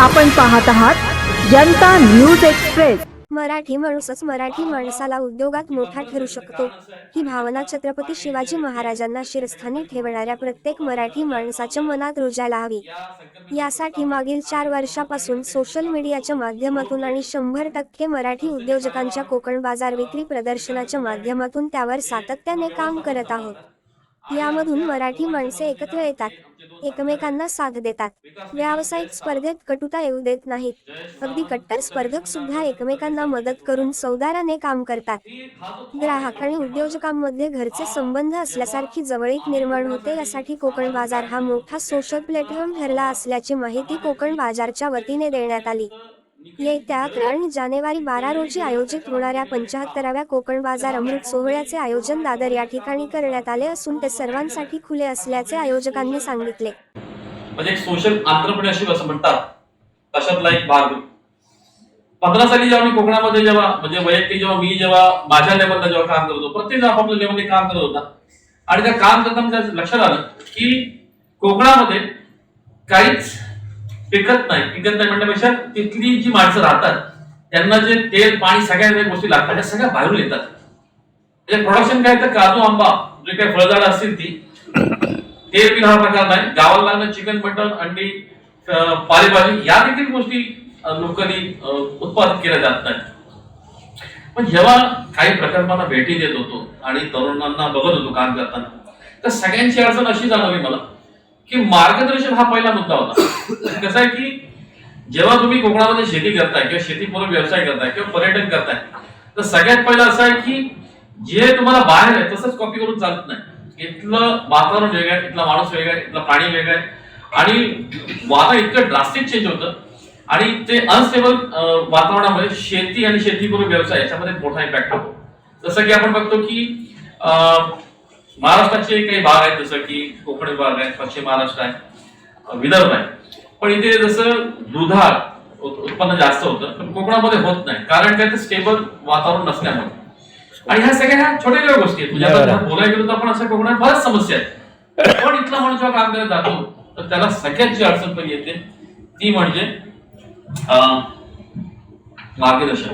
आपण पाहत आहात जनता न्यूज एक्सप्रेस. मराठी माणूसच मराठी माणसाला उद्योगात मोठा ठरू शकतो. ही भावना छत्रपती शिवाजी महाराजांना शिरस्थानी ठेवणाऱ्या प्रत्येक मराठी माणसाच्या मनात रुजायला हवी. यासाठी मागील चार वर्षापासून सोशल मीडियाच्या माध्यमातून आणि शंभर टक्के मराठी उद्योजकांच्या कोकण बाजार विक्री प्रदर्शनाच्या माध्यमातून त्यावर सातत्याने काम करत आहोत. यामधून मराठी माणसे एकत्र येतात. एकमेकांना साथ देतात. व्यावसायिक स्पर्धेत कटुता येऊ देत नाहीत. अगदी कट्टर स्पर्धक सुद्धा एकमेकांना मदत करून सौदाराने काम करतात. ग्राहक आणि उद्योजकांमध्ये घरचे संबंध असल्यासारखी जवळीक निर्माण होते यासाठी कोकण बाजार हा मोठा सोशल प्लॅटफॉर्म ठरला असल्याची माहिती कोकण बाजारच्या वतीने देण्यात आली. येत्या आणि जानेवारी बारा रोजी आयोजित होणाऱ्या पंचाहत्तराव्या कोकण बाजार अमृत सोहळ्याचे आयोजन दादर या ठिकाणी करण्यात आले असून ते सर्वांसाठी खुले असल्याचे आयोजकांनी सांगितले. म्हणजे सोशल आंतरप्रिनरशिप असं म्हणतात. तशातला एक भाग? पंधरा साली जेव्हा मी कोकणामध्ये जेव्हा म्हणजे वैयक्तिक जेव्हा मी जेव्हा माझ्या लेवलला जेव्हा काम करत होतो प्रत्येक जण आपापल्या लेवलने काम करत होता. आणि त्या काम करताना लक्षात आलं की कोकणामध्ये काहीच पिकत नाही पिकत नाही म्हणण्यापेक्षा तिथली जी माणसं राहतात त्यांना जे तेल पाणी सगळ्या काही गोष्टी लागतात त्या सगळ्या बाहेरून येतात. म्हणजे प्रोडक्शन काय तर काजू आंबा जे काही फळझाडं असतील ती. तेल बिल हा प्रकार नाही. गावाला लागणं चिकन मटन अंडी अं, पालेभाजी या देखील गोष्टी लोकांनी उत्पादित केल्या जात नाहीत. पण जेव्हा काही प्रकल्पांना भेटी देत होतो आणि तरुणांना बघत होतो काम करताना तर सगळ्यांची अडचण अशी जाणवली मला. की मार्गदर्शन हा पहिला मुद्दा होता. कसं आहे की जेव्हा तुम्ही कोकणामध्ये शेती करताय किंवा शेतीपूर्वक व्यवसाय करताय किंवा पर्यटन करताय तर सगळ्यात पहिलं असं आहे की जे तुम्हाला बाहेर आहे तसंच कॉपी करून चालत नाही. इथलं वातावरण वेगळं आहे इथला माणूस वेगळा आहे इथलं प्राणी वेगळं आहे. आणि वातावरण इतकं ड्रास्टिक चेंज होतं. आणि ते अनस्टेबल वातावरणामध्ये शेती आणि शेतीपूर्व व्यवसाय याच्यामध्ये मोठा इम्पॅक्ट होतो. जसं की आपण बघतो की अं, महाराष्ट्राचे काही भाग आहेत जसं की कोकण विभाग आहे पश्चिम महाराष्ट्र आहे विदर्भ आहे. पण इथे जसं दुधाळ उत- उत्पन्न जास्त होतं पण कोकणामध्ये होत नाही. कारण काय तर स्टेबल वातावरण नसल्यामुळे. आणि ह्या सगळ्या ह्या छोट्या छोट्या गोष्टी आहेत. म्हणजे. जर बोलायला गेलो तर आपण असं कोकणात बऱ्याच समस्या आहेत. पण इथला माणूस जेव्हा काम करत जातो तर त्याला सगळ्यात जी अडचण पण येते ती म्हणजे अं, मार्गदर्शन.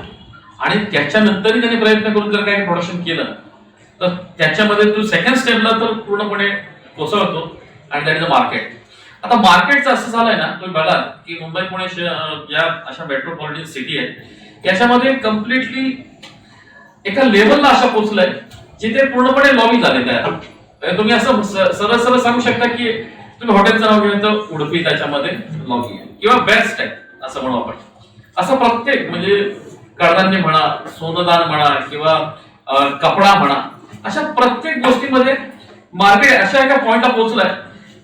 आणि त्याच्यानंतरही त्याने प्रयत्न करून जर काही प्रोडक्शन केलं तर त्याच्यामध्ये तू सेकंड स्टेपला तर पूर्णपणे कोसळतो आणि अ मार्केट आता मार्केटचं असं झालंय ना तुम्ही बघाल की मुंबई पुणे या अशा मेट्रोपॉलिटन सिटी आहेत याच्यामध्ये कम्प्लिटली एका लेवलला अशा पोचलंय जिथे पूर्णपणे लॉबी झाले आहे म्हणजे तुम्ही असं स- सरळ सरळ सांगू शकता की तुम्ही हॉटेलचं नाव घेऊन तर उडपी त्याच्यामध्ये लॉबी आहे किंवा बेस्ट आहे असं म्हणू आपण. असं प्रत्येक म्हणजे कडधान्य म्हणा सोनदान म्हणा किंवा कपडा म्हणा अशा प्रत्येक गोष्टीमध्ये मार्केट अशा एका पॉइंटला पोहोचलाय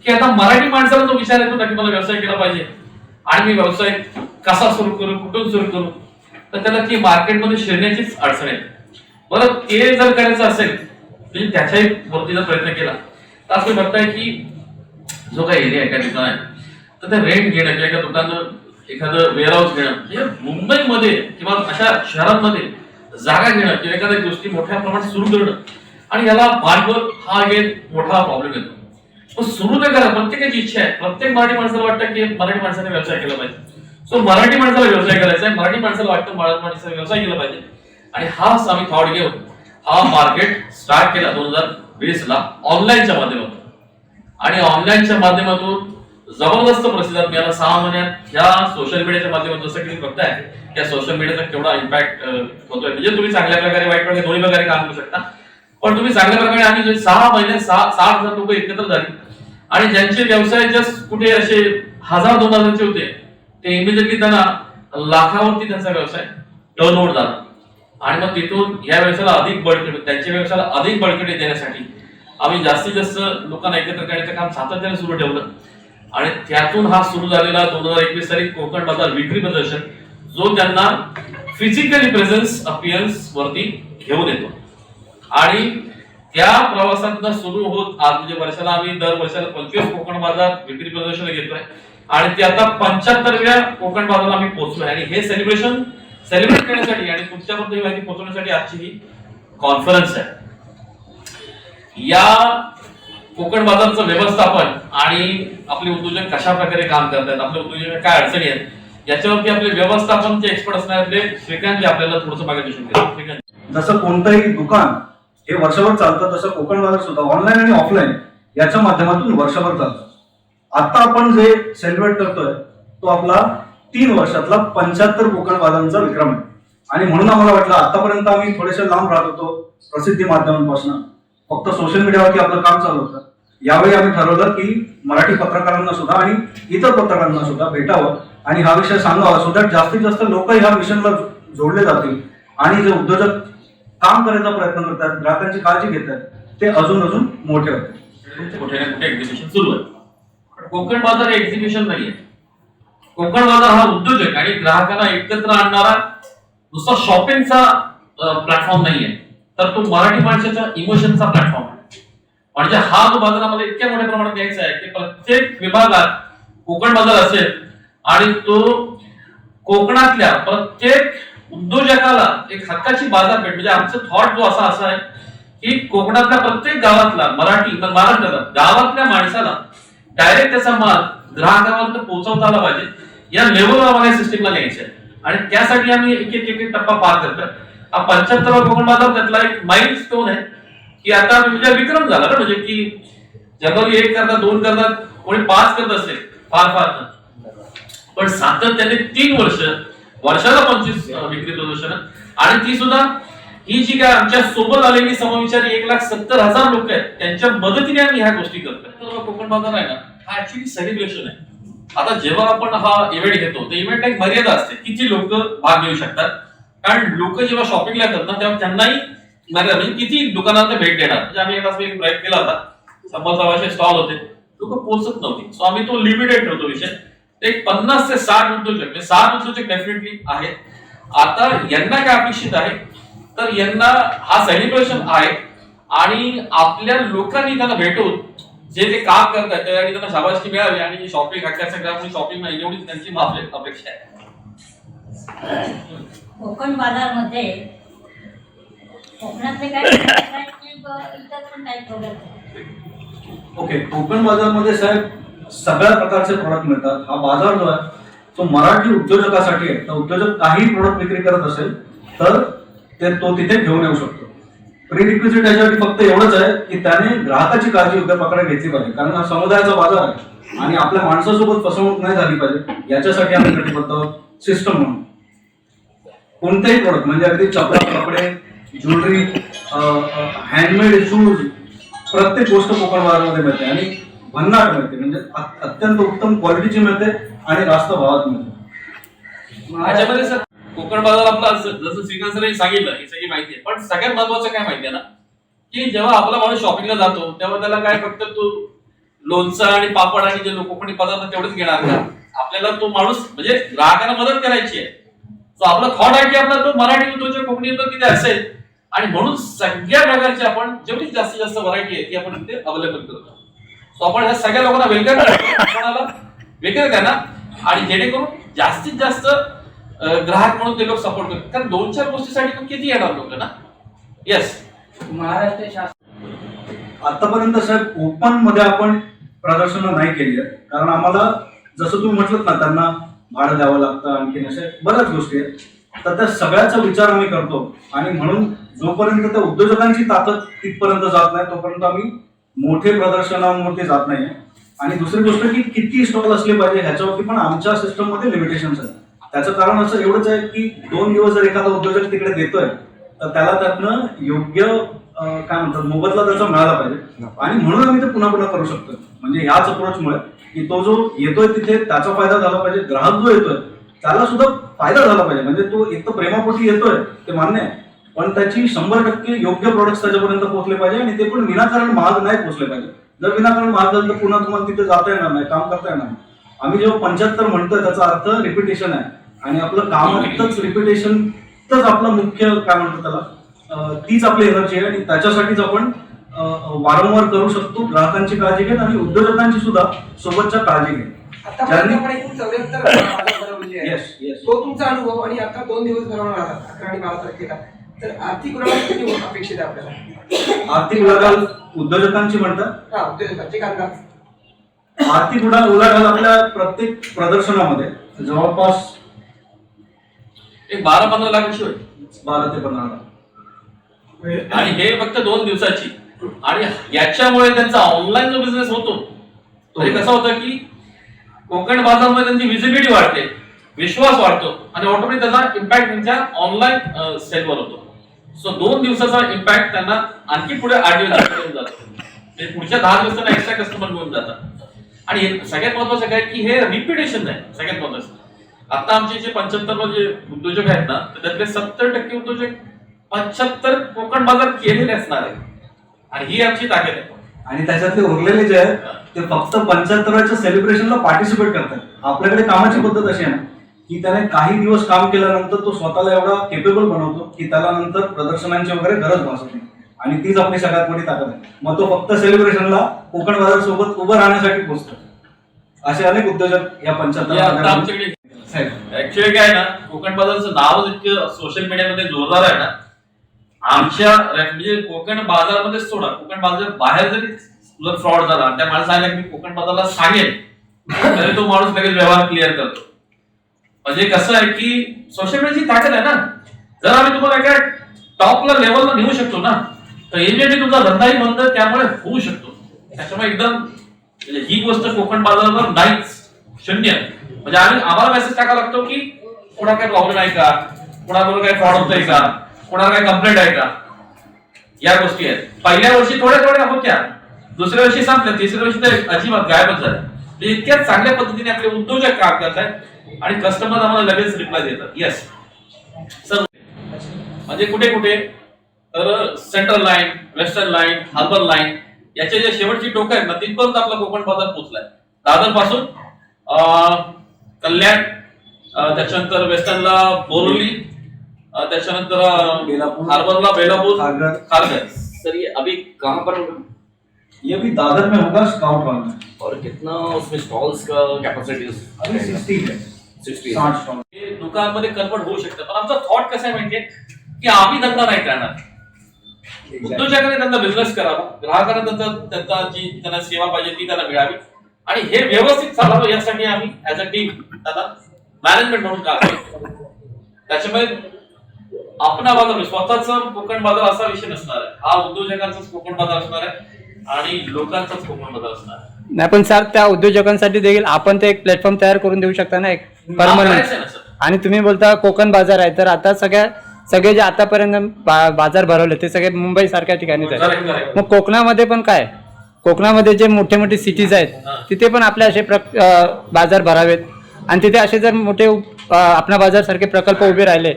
की आता मराठी माणसाला तो विचार येतो ना की मला व्यवसाय केला पाहिजे. आणि मी व्यवसाय कसा सुरू करू कुठून सुरू करू? तर त्याला ती मार्केटमध्ये शिरण्याचीच अडचण आहे. बरं ते जर करायचं असेल म्हणजे त्याच्याही वरतीचा प्रयत्न केला तर असं बघताय की जो काही एरिया एका दुकान आहे तर ते रेंट घेणं किंवा एका दुकानं एखादं वेअरहाऊस घेणं म्हणजे मुंबईमध्ये किंवा अशा शहरांमध्ये जागा घेणं किंवा एखाद्या गोष्टी मोठ्या प्रमाणात सुरू करणं आणि याला भांडवल हा एक मोठा प्रॉब्लेम येतो. मग सुरू तर करा. प्रत्येकाची इच्छा आहे. प्रत्येक मराठी माणसाला वाटतं की मराठी माणसाने व्यवसाय केला पाहिजे. सो मराठी माणसाला व्यवसाय करायचा आहे. मराठी माणसाला वाटतं मराठी माणसाने व्यवसाय केला पाहिजे. आणि हाच आम्ही थॉट घेऊन हा मार्केट स्टार्ट केला दोन हजार वीस ला ऑनलाईनच्या माध्यमातून. आणि ऑनलाईनच्या माध्यमातून जबरदस्त प्रतिसाद मिळाला सहा महिन्यात ह्या सोशल मीडियाच्या माध्यमातून जसं की बघताय की सोशल मीडियाचा केवढा इम्पॅक्ट होतोय. म्हणजे तुम्ही चांगल्या प्रकारे वाईट प्रकारे दोन्ही प्रकारे काम करू शकता. पण तुम्ही चांगल्या प्रकारे आम्ही सहा महिने सहा साठ हजार लोक एकत्र झाले. आणि ज्यांचे व्यवसाय जस्ट कुठे असे हजार दोन हजारचे होते ते इमिजिएटली त्यांना लाखावरती त्यांचा व्यवसाय टर्न ओव्हर झाला. आणि मग तिथून या व्यवसायाला अधिक बळकट त्यांच्या व्यवसायाला अधिक बळकटी देण्यासाठी आम्ही जास्तीत जास्त लोकांना एकत्र करण्याचं काम सातत्याने सुरू ठेवलं. आणि त्यातून हा सुरू झालेला दोन हजार एकवीस साली कोकण बाजार विक्री प्रदर्शन जो त्यांना फिजिकली प्रेझेन्स अपियन्स वरती घेऊन येतो. आणि त्या प्रवासातनं सुरू होत आज म्हणजे वर्षाला आम्ही दर वर्षाला पंचवीस कोकण बाजार विक्री प्रदर्शन घेतोय. आणि ते आता पंच्याहत्तरव्या कोकण बाजाराला आम्ही पोहोचलोय. आणि हे सेलिब्रेशन सेलिब्रेट करण्यासाठी आणि तुमच्यापर्यंत ही माहिती पोहोचवण्यासाठी आजची ही कॉन्फरन्स आहे. या कोकण बाजारचं व्यवस्थापन आणि आपले उद्योजक कशा प्रकारे काम करतात आपल्या उद्योजक काय अडचणी आहेत याच्यावरती आपले व्यवस्थापनचे एक्सपर्ट असणारे श्रीकांतजी आपल्याला थोडंसं मार्गदर्शन केलं श्रीकांत जसं कोणतंही दुकान हे वर्षभर चालतं तसं कोकण बाजार सुद्धा ऑनलाईन आणि ऑफलाईन याच्या माध्यमातून वर्षभर चालतं. आता आपण जे सेलिब्रेट करतोय तो आपला तीन वर्षातला पंच्याहत्तर कोकण बाजारांचा विक्रम आहे. आणि म्हणून आम्हाला वाटलं आतापर्यंत आम्ही थोडेसे लांब राहत होतो प्रसिद्धी माध्यमांपासून. फक्त सोशल मीडियावरती आपलं काम चालू होतं. यावेळी आम्ही ठरवलं की मराठी पत्रकारांना सुद्धा आणि इतर पत्रकारांना सुद्धा भेटावं. आणि हा विषय सांगावा. सो दॅट जास्तीत जास्त लोक ह्या मिशनला जोडले जातील. आणि जे उद्योजक काम करायचा प्रयत्न करतात ग्राहकांची काळजी घेतात ते अजून अजून मोठे होतात. कुठे ना कुठे एक्झिबिशन सुरू आहे? पण कोकण बाजार हे एक्झिबिशन नाही आहे कोकण बाजार हा उद्योजक आणि ग्राहकांना एकत्र आणणारा नुसता शॉपिंगचा प्लॅटफॉर्म नाहीये. तर तो मराठी माणसाच्या इमोशनचा प्लॅटफॉर्म आहे. म्हणजे हा जो बाजार आम्हाला इतक्या मोठ्या प्रमाणात घ्यायचा आहे की प्रत्येक विभागात कोकण बाजार असेल आणि तो कोकणातल्या प्रत्येक उद्योजकाला एक हक्काची बाजारपेठ म्हणजे आमचं थॉट जो असा असा आहे की कोकणातल्या प्रत्येक गावातला मराठी तर महाराष्ट्राला गावातल्या माणसाला डायरेक्ट त्याचा माल ग्राहकापर्यंत पोहोचवता आला पाहिजे. या लेवलवर आम्हाला सिस्टीमला न्यायचं आहे. आणि त्यासाठी आम्ही एक एक एक टप्पा पार करतोय. हा पंच्याहत्तरवा कोकण बाजार त्यातला एक माइल स्टोन आहे की आता म्हणजे विक्रम झाला ना म्हणजे की जनरली एक करतात दोन करतात कोणी पाच करत असेल फार फार. पण सातत्याने तीन वर्ष वर्षाला पंचवीस विक्री प्रदर्शन आणि ती सुद्धा ही जी काय आमच्यासोबत आलेली समविचारी एक लाख सत्तर हजार लोक आहेत त्यांच्या मदतीने आम्ही ह्या गोष्टी करतोय. कोकण बाजार आहे ना हा ऍक्च्युली सेलिब्रेशन आहे. आता जेव्हा आपण हा इव्हेंट घेतो तर इव्हेंट एक मर्यादा असते किती लोक भाग घेऊ शकतात. कारण लोक जेव्हा शॉपिंगला करतात तेव्हा त्यांनाही मर्यादा म्हणजे किती दुकानांना भेट देणार. म्हणजे आम्ही एकाच प्रयत्न केला होता. शंभर सव्वाशे स्टॉल होते. लोक पोहोचत नव्हती. सो आम्ही तो लिमिटेड ठेवतो विषय. एक पन्नास ते साठ उद्योजक म्हणजे साठ उद्योजक डेफिनेटली आहेत आता यांना काय अपेक्षित आहे? तर यांना हा सेलिब्रेशन आहे आणि आपल्या लोकांनी त्यांना भेटून जे ते काम करतात त्यासाठी त्यांना शाबासकी मिळावी आणि शॉपिंग हक्काच्या ग्राहक शॉपिंग नाही एवढीच त्यांची माफले अपेक्षा आहे. कोकण बाजारमध्ये कोकणातले काही इतर पण ओके कोकण बाजारमध्ये साहेब सगळ्या प्रकारचे प्रोडक्ट मिळतात. हा बाजार जो आहे तो मराठी उद्योजकासाठी आहे. तर उद्योजक काही प्रोडक्ट विक्री करत असेल तर ते तो तिथे घेऊन येऊ शकतो. प्रिरिक्विजिट याच्यासाठी फक्त एवढंच आहे की त्याने ग्राहकाची काळजी योग्य प्रकारे घेतली पाहिजे. कारण हा समुदायाचा बाजार आहे आणि आपल्या माणसासोबत फसवणूक नाही झाली पाहिजे. याच्यासाठी आम्ही कटिबद्ध सिस्टम म्हणून. कोणतेही प्रोडक्ट म्हणजे अगदी चपला कपडे ज्वेलरी हँडमेड शूज प्रत्येक गोष्ट कोकण बाजारामध्ये मिळते. आणि भन्नाट मिळते. अत्यंत उत्तम क्वालिटीची मिळते आणि रास्त भावात मिळते. याच्यामध्ये सर कोकण बाजार आपला जसं श्रीकांत सरांनी सांगितलं ही सगळी माहिती आहे. पण सगळ्यात महत्वाचं काय माहिती आहे ना की जेव्हा आपला माणूस शॉपिंगला जातो तेव्हा त्याला काय फक्त तो लोणचं आणि पापड आणि जे कोकणी पदार्थ तेवढेच घेणार का? आपल्याला तो माणूस म्हणजे ग्राहकांना मदत करायची आहे. तो आपला थॉट आहे की आपला तो मराठी उद्योजक कोकणी तिथे असेल आणि म्हणून सगळ्या प्रकारची आपण जेवढी जास्तीत जास्त व्हरायटी आहे ती आपण तिथे अवेलेबल करतो. सो आपण ह्या सगळ्या लोकांना वेलकम कोणाला? वेगळं त्यांना. आणि जेणेकरून जास्तीत जास्त ग्राहक म्हणून ते लोक सपोर्ट करतात कारण दोन चार गोष्टीसाठी किती येणार लोक ना? येस महाराष्ट्र शासन. आतापर्यंत साहेब ओपनमध्ये आपण प्रदर्शनं नाही केली आहेत. कारण आम्हाला जसं तुम्ही म्हटलं ना त्यांना भाडं द्यावं लागतं आणखीन अशा बऱ्याच गोष्टी आहेत. तर त्या सगळ्याचा विचार आम्ही करतो. आणि म्हणून जोपर्यंत त्या उद्योजकांची ताकद तिथपर्यंत जात नाही तोपर्यंत आम्ही मोठे प्रदर्शनांवरती जात नाही आणि दुसरी गोष्ट की किती स्टॉल असले पाहिजे ह्याच्यावरती पण आमच्या सिस्टममध्ये लिमिटेशन्स आहेत. त्याचं कारण असं एवढंच आहे की दोन दिवस जर एखादा उद्योजक तिकडे देतोय तर त्याला त्यातनं योग्य काय म्हणतात मोबदला त्याचा मिळाला पाहिजे. आणि म्हणून आम्ही ते पुन्हा पुन्हा करू शकतो म्हणजे याच अप्रोचमुळे की तो जो येतोय तिथे त्याचा फायदा झाला पाहिजे. ग्राहक जो येतोय त्याला सुद्धा फायदा झाला पाहिजे. म्हणजे तो एक तर प्रेमापोटी येतोय ते मान्य आहे. पण त्याची शंभर टक्के योग्य प्रोडक्ट त्याच्यापर्यंत पोहोचले पाहिजे आणि ते पण विनाकारण महाग नाही पोहोचले पाहिजे. जर विनाकारण महाग झालं तर पुन्हा तुम्हाला तिथे जाता येणार नाही काम करता येणार नाही. आम्ही जेव्हा पंच्याहत्तर म्हणतोय त्याचा अर्थ रिपिटेशन आहे. आणि आपलं कामातच रिपिटेशन तरच आपलं मुख्य काय म्हणतो त्याला तीच आपली एनर्जी आहे. आणि त्याच्यासाठीच आपण वारंवार करू शकतो. ग्राहकांची काळजी घेत आणि उद्योजकांची सुद्धा सोबतच्या काळजी घेत. येस तो तुमचा अनुभव आणि आता दोन दिवस भरवणार आहात अकरा आणि बारा तारखेला. तर आर्थिक उलाढाल किती होत अपेक्षित आहे आपल्याला? आर्थिक उलाढाल उद्योजकांची म्हणतात हा उद्योजकांचे आर्थिक उडा उलाढाल आपल्या प्रत्येक प्रदर्शनामध्ये जवळपास एक बारा पंधरा लाख अशी होईल. बारा ते पंधरा लाख. आणि हे फक्त दोन दिवसाची. आणि याच्यामुळे त्यांचा ऑनलाईन जो बिझनेस होतो तो कसं होतं की कोकण बाजारमध्ये त्यांची व्हिजिबिलिटी वाढते विश्वास वाढतो आणि ऑटोमॅटिक त्याचा इम्पॅक्ट त्यांच्या ऑनलाईन सेलवर होतो. सो दोन दिवसाचा इम्पॅक्ट त्यांना आणखी पुढे आठ दिवस घेऊन जातो. म्हणजे पुढच्या दहा दिवसांना एक्स्ट्रा कस्टमर घेऊन जातात. आणि सगळ्यात महत्वाचं काय की हे रिपिटेशन आहे सगळ्यात महत्वाचं. आता आमचे जे पंच्याहत्तर जे उद्योजक आहेत ना तर त्यातले सत्तर टक्के उद्योजक पंच्याहत्तर कोकण बाजार केलेले असणार आहे आणि ही आमची ताकद आहे. आणि त्याच्यातले उरलेले जे आहेत ते फक्त पंच्याहत्तराच्या सेलिब्रेशनला पार्टिसिपेट करतात. आपल्याकडे कामाची पद्धत अशी आहे ना की त्याने काही दिवस काम केल्यानंतर तो स्वतःला एवढा केपेबल बनवतो की त्याला नंतर प्रदर्शनांची वगैरे गरज भासत नाही आणि तीच आपली सगळ्यात मोठी ताकद आहे. मग तो फक्त सेलिब्रेशनला कोकण बाजार सोबत उभं राहण्यासाठी पोचतो असे अनेक उद्योजक या ऍक्च्युअली काय आहे ना कोकण बाजारचं नाव इतकं सोशल मीडियामध्ये जोरदार आहे ना आमच्या म्हणजे कोकण बाजारामध्येच सोडा. कोकण बाजार बाहेर जरी फ्रॉड झाला त्या माणसाला मी कोकण बाजारला सांगेल तरी तो माणूस लगेच व्यवहार क्लिअर करतो. म्हणजे कसं आहे की सोशल मीडियाची ताकद आहे ना. जर आम्ही तुम्हाला एका टॉपला लेवलला नेऊ शकतो ना तर इमिडिएटली तुमचा धंदाही बंद त्यामुळे होऊ शकतो. त्याच्यामुळे एकदम म्हणजे ही गोष्ट कोकण बाजारावर नाहीच शून्य. म्हणजे आम्ही आम्हाला मेसेज टाकावा लागतो की कोणा काय प्रॉब्लेम आहे का? कोणाबरोबर काय फ्रॉड होतोय का? कोणाला काय कंप्लेंट आहे का? या गोष्टी आहेत. पहिल्या वर्षी थोड्या थोड्या होत्या. दुसऱ्या वर्षी संपल्या. तिसऱ्या वर्षी तर अजिबात गायबच झाल्या इतक्या चांगल्या पद्धतीने आपले उद्योजक काम करतात आणि कस्टमर आम्हाला लगेच रिप्लाय देतात. येस सर म्हणजे कुठे कुठे? तर central line western line harbour line याच्या ज्या शेवटची टोकं आहेत ना तिथपर्यंत आपला कोकण बाजार पोहोचलाय. दादरपासून कल्याण त्याच्यानंतर वेस्टर्नला बोरवली अं, त्याच्यानंतर. हार्बरला बेलापूर. खारघर. खारघर. सर ये अभी कहाँ पर होगा? ये भी दादर में होगा स्काउट हॉल में। और कितना उसमें स्टॉल्स का कैपेसिटी अभी सिक्सटी है। सिक्सटी साठ स्टॉल हे दुकानमध्ये कन्वर्ट होऊ शकतं पण आमचा थॉट कसा आहे माहितीये की आम्ही धंदा नाही करणार उद्योजकाने त्यांचा बिझनेस करावा ग्राहकांना त्यांचा त्यांचा जी त्यांना सेवा पाहिजे ती त्यांना मिळावी. आणि हे व्यवस्थित चालावं यासाठी आम्ही ऍज अ टीम त्याला मॅनेजमेंट म्हणून काम करतो. त्याच्यामुळे आपण बाजार स्वतःच कोकण बाजार असा विषय नसणार आहे. हा उद्योजकांचाच कोकण बाजार असणार आहे. आणि असणार आहे नाही पण सर त्या उद्योजकांसाठी देखील आपण ते एक प्लॅटफॉर्म तयार करून देऊ शकता ना एक परमनंट करायचं ना, सर. आणि तुम्ही बोलता कोकण बाजार आहे तर आता सगळ्या सगळे जे आतापर्यंत बा- बाजार भरवले ते सगळे मुंबई सारख्या ठिकाणीच Correct, आहे correct. मग कोकणामध्ये पण काय कोकणामध्ये जे मोठे मोठे सिटीज हा. आहेत तिथे पण आपले असे अं, बाजार भरावेत आणि तिथे असे जर मोठे अं, आपणा बाजार सारखे प्रकल्प उभे राहिले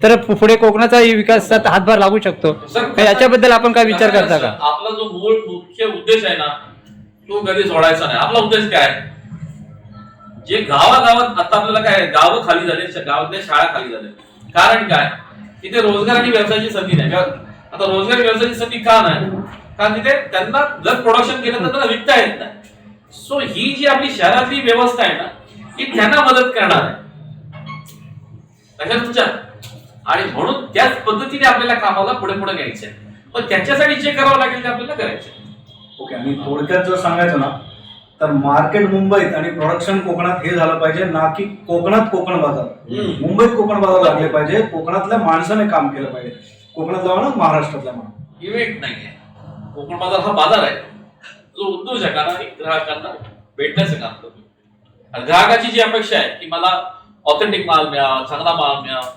तर पुढे कोकणाचा विकासात हातभार लागू शकतो. याच्याबद्दल आपण काय विचार करता का? आपला जो मूळ मुख्य उद्देश आहे ना तो कधी सोडायचा नाही. आपला उद्देश काय? जे गावागावात आता आपल्याला काय गावं खाली झाले गावातल्या शाळा खाली झाल्या. कारण काय? तिथे रोजगार आणि व्यवसायाची संधी नाही. आता रोजगार व्यवसायाची संधी का नाही? कारण तिथे त्यांना जर प्रोडक्शन केलं तर त्यांना विकता येत नाही. सो ही जी आपली शहरातली व्यवस्था आहे ना ही त्यांना मदत करणार आहे. आणि म्हणून त्याच पद्धतीने आपल्याला कामाला पुढे पुढे घ्यायचं आहे पण त्याच्यासाठी जे करावं लागेल ते आपल्याला करायचं आहे. ओके आणि थोडक्यात जर सांगायचं ना तर मार्केट मुंबईत आणि प्रोडक्शन कोकणात हे झालं पाहिजे ना की कोकणात कोकण बाजार. मुंबईत कोकण बाजार लागले पाहिजे कोकणातल्या माणसाने काम केलं पाहिजे. कोकणातल्या म्हणा महाराष्ट्रातल्या म्हणा इव्हेंट नाहीये. कोकण बाजार हा बाजार आहे. जो उद्योजकांना आणि ग्राहकांना भेटण्याचं काम करतो. ग्राहकाची जी अपेक्षा आहे की मला ऑथेंटिक माल मिळावा चांगला माल मिळावा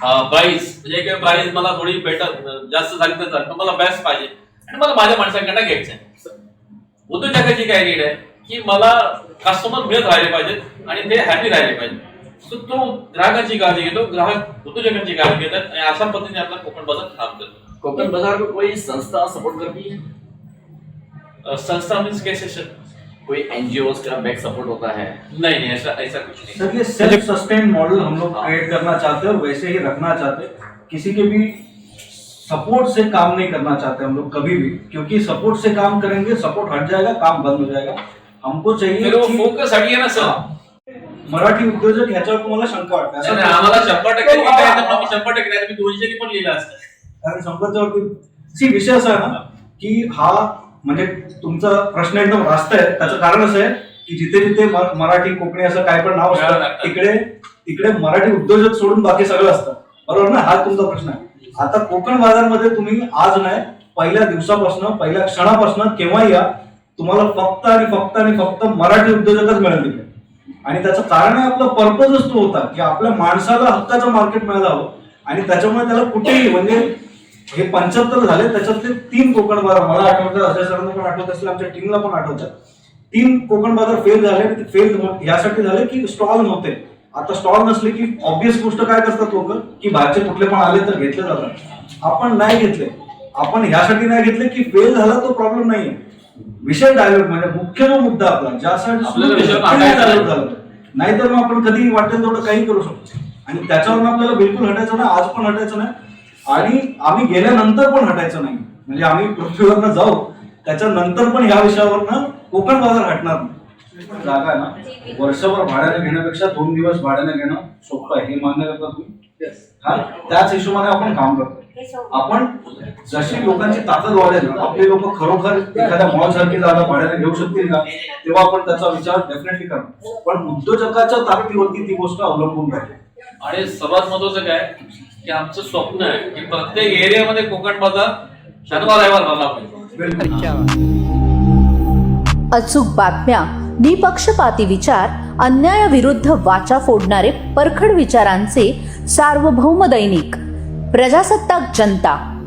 प्राइस म्हणजे काही प्राइस मला थोडी बेटर जास्त झाली तर मला बेस्ट पाहिजे. आणि मला माझ्या माणसांकडनं घ्यायचं आहे उद्योजकाची काय नीड आहे? की मला कस्टमर मिळत राहिले पाहिजेत आणि ते हॅपी राहिले पाहिजे सो तो ग्राहकाची काळजी घेतो. ग्राहक उद्योजकांची काळजी घेतात आणि अशा पद्धतीने आपला कोकण बाजार काम करतो. कोकण बाजार को कोई संस्था सपोर्ट करती है? संस्था मीन्स कैसे कोई एनजीओ का बैक सपोर्ट होता है? नहीं नहीं ऐसा ऐसा कुछ नहीं। सर ये सेल्फ सस्टेन मॉडल हम लोग क्रिएट करना चाहते हैं और वैसे ही रखना चाहते हैं। किसी के भी सपोर्ट से काम नहीं करना चाहते हम लोग कभी भी। क्योंकि सपोर्ट से काम करेंगे सपोर्ट हट जाएगा काम बंद हो जाएगा। हमको चाहिए वो फोकस हटी है ना सर? मराठी उद्योजक ह्याच्यावर तुम्हाला शंका वाटते नाही, असं नाही, आम्हाला शंभर टक्के शंभर टक्के दोनशे पण लिहिलं असतं कारण शंभरच्या वरती सी विषय असा आहे ना की हा म्हणजे तुमचा प्रश्न एकदम रास्त आहे. त्याचं कारण असं आहे की जिथे जिथे मराठी कोकणी असं काय पण नाव असतं. तिकडे तिकडे मराठी उद्योजक सोडून बाकी सगळं असतं. बरोबर ना? हा तुमचा प्रश्न आहे. आता कोकण बाजारमध्ये तुम्ही आज नाही पहिल्या दिवसापासून पहिल्या क्षणापासून केव्हा या तुम्हाला फक्त आणि फक्त आणि फक्त मराठी उद्योजकच मिळेल तिकडे. आणि त्याचं कारण आहे आपला पर्पजच तो होता की आपल्या माणसाला हक्काचं मार्केट मिळायला हवं. आणि त्याच्यामुळे त्याला कुठेही म्हणजे हे पंच्याहत्तर झाले त्याच्यातले तीन कोकण बाजार मला आठवतं अजय सरांना पण आठवत असेल आमच्या टीमला पण आठवतात तीन कोकण बाजार फेल झाले फेल यासाठी झाले की स्टॉल नव्हते. आता स्टॉल नसले की ऑब्विस गोष्ट काय करतात लोक? की बाहेरचे कुठले पण आले तर घेतले जातात. आपण नाही घेतले. आपण ह्यासाठी नाही घेतले की फेल झाला तो प्रॉब्लेम नाहीये. विषय डायव्हर्ट म्हणजे मुख्य जो मुद्दा आपला ज्यासाठी नाही. नाहीतर मग आपण कधी वाटेल तेवढं काही करू शकतो. आणि त्याच्यावरून आपल्याला बिलकुल हटायचं नाही आज पण हटायचं नाही. आणि आम्ही गेल्यानंतर पण हटायचं नाही. म्हणजे आम्ही पृथ्वीवरनं जाऊ त्याच्यानंतर पण ह्या विषयावरनं कोकण बाजार हटणार नाही. जागा ना? वर्षभर भाड्याने घेण्यापेक्षा दोन दिवस भाड्याने घेणं सोपं आहे. हे मान्य करता तुम्ही? हा? त्याच हिशोबाने आपण काम करतो. आपण जशी लोकांची ताकद वाढेल ना, आपले लोक खरोखर एखाद्या मॉल सारखी जागा भाड्याने घेऊ शकतील का? तेव्हा आपण त्याचा विचार डेफिनेटली करणार. पण उद्योजकाच्या ताकदीवरती ती गोष्ट अवलंबून राहील. आणि सर्वात महत्वाचं काय? की आमचं स्वप्न आहे की प्रत्येक एरियामध्ये कोकण बाजार शनिवार रविवार झाला पाहिजे. अचूक बातम्या निपक्षपाती विचार अन्यायाविरुद्ध वाचा फोडणारे परखड विचारांचे सार्वभौम दैनिक प्रजासत्ताक जनता.